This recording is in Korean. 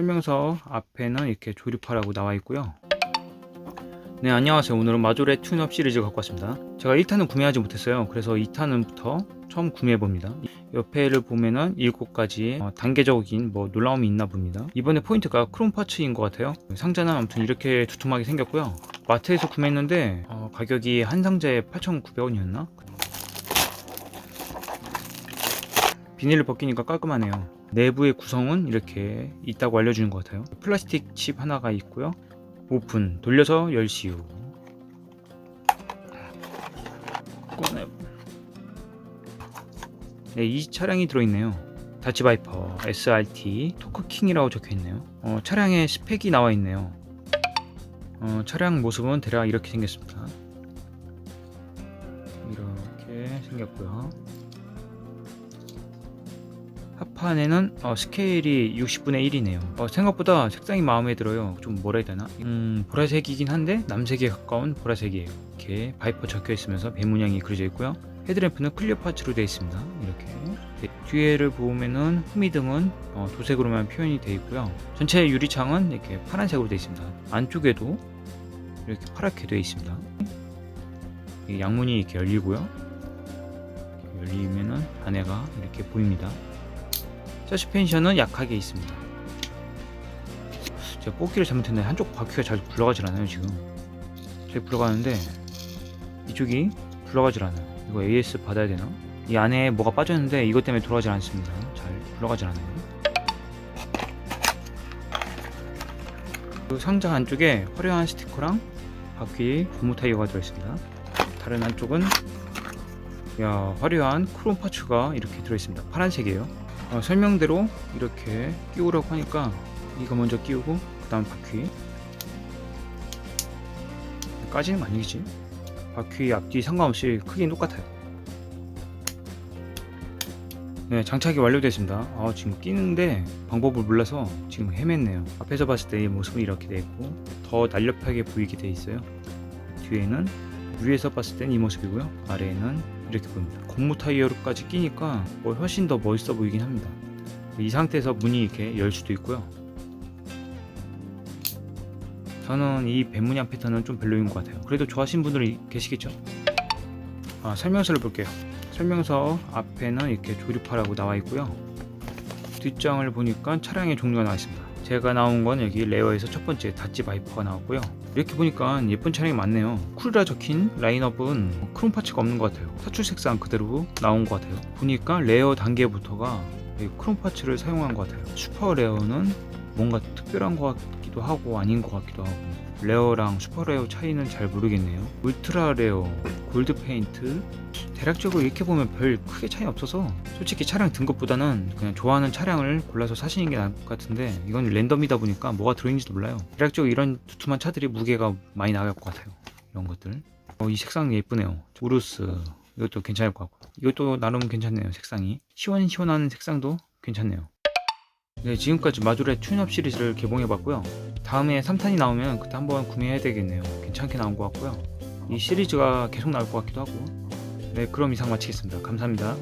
설명서 앞에는 이렇게 조립하라고 나와 있고요. 네 안녕하세요. 오늘은 마조레 튠업 시리즈 갖고 왔습니다. 제가 1탄은 구매하지 못했어요. 그래서 2탄부터 처음 구매해 봅니다. 옆에를 보면은 7가지 어, 단계적인 뭐 놀라움이 있나 봅니다. 이번에 포인트가 크롬 파츠인 것 같아요. 상자는 아무튼 이렇게 두툼하게 생겼고요. 마트에서 구매했는데 어, 가격이 한 상자에 8,900원이었나? 비닐을 벗기니까 깔끔하네요 내부의 구성은 이렇게 있다고 알려주는 것 같아요. 플라스틱 칩 하나가 있고요. 오픈 돌려서 열시우. 꺼내. 네, 이 차량이 들어있네요. 다치 바이퍼 SRT 토크킹이라고 적혀있네요. 어, 차량의 스펙이 나와있네요. 어, 차량 모습은 대략 이렇게 생겼습니다. 이렇게 생겼고요 합판에는 어, 스케일이 60분의 1이네요. 어, 생각보다 색상이 마음에 들어요. 좀 뭐라 해야 되나? 음, 보라색이긴 한데 남색에 가까운 보라색이에요. 이렇게 바이퍼 적혀 있으면서 배 문양이 그려져 있고요. 헤드램프는 클리어 파츠로 되어 있습니다. 이렇게 네, 뒤에를 보면은 후미등은 어, 도색으로만 표현이 되어 있고요. 전체 유리창은 이렇게 파란색으로 되어 있습니다. 안쪽에도 이렇게 파랗게 되어 있습니다. 이 양문이 이렇게 열리고요. 열리면은 안에가 이렇게 보입니다. 서스펜션은 약하게 있습니다. 제가 뽑기를 잘못했는데 한쪽 바퀴가 잘 굴러가질 않아요 지금. 잘 굴러가는데 이쪽이 굴러가질 않아요. 이거 AS 받아야 되나? 이 안에 뭐가 빠졌는데 이것 때문에 돌아가질 않습니다. 잘 굴러가질 않아요. 그 상자 안쪽에 화려한 스티커랑 바퀴 고무 타이어가 들어있습니다. 다른 한쪽은 야 화려한 크롬 파츠가 이렇게 들어있습니다. 파란색이에요. 어, 설명대로 이렇게 끼우라고 하니까 이거 먼저 끼우고 그 다음 바퀴. 까지는 아니겠지? 바퀴 앞뒤 상관없이 크기는 똑같아요. 네 장착이 완료됐습니다. 아, 지금 끼는데 방법을 몰라서 지금 헤맸네요. 앞에서 봤을 때이 모습은 이렇게 돼 있고 더 날렵하게 보이게 돼 있어요. 뒤에는 위에서 봤을 땐 이 모습이고요. 아래에는 이렇게 보입니다. 고무 타이어로까지 끼니까 뭐 훨씬 더 멋있어 보이긴 합니다. 이 상태에서 문이 이렇게 열 수도 있고요. 저는 이 뱀문양 패턴은 좀 별로인 것 같아요. 그래도 좋아하시는 분들이 계시겠죠? 아, 설명서를 볼게요. 설명서 앞에는 이렇게 조립하라고 나와 있고요. 뒷장을 보니까 차량의 종류가 나와 있습니다. 제가 나온 건 여기 레어에서 첫 번째 다찌 바이퍼가 나왔고요. 이렇게 보니까 예쁜 차량이 많네요. 쿨이라 적힌 라인업은 크롬 파츠가 없는 것 같아요. 사출 색상 그대로 나온 것 같아요. 보니까 레어 단계부터가 크롬 파츠를 사용한 것 같아요. 슈퍼 레어는 뭔가 특별한 것 같기도 하고 아닌 것 같기도 하고 레어랑 슈퍼 레어 차이는 잘 모르겠네요. 울트라 레어, 골드 페인트 대략적으로 이렇게 보면 별 크게 차이 없어서 솔직히 차량 등급보다는 그냥 좋아하는 차량을 골라서 사시는 게 나을 것 같은데 이건 랜덤이다 보니까 뭐가 들어있는지도 몰라요. 대략적으로 이런 두툼한 차들이 무게가 많이 나갈 것 같아요. 이런 것들. 어, 이 색상 예쁘네요. 우루스 이것도 괜찮을 것 같고 이것도 나름 괜찮네요. 색상이 시원시원한 색상도 괜찮네요. 네, 지금까지 마조레 튠업 시리즈를 개봉해봤고요. 다음에 3탄이 나오면 그때 한번 구매해야 되겠네요. 괜찮게 나온 것 같고요. 이 시리즈가 계속 나올 것 같기도 하고. 네, 그럼 이상 마치겠습니다. 감사합니다.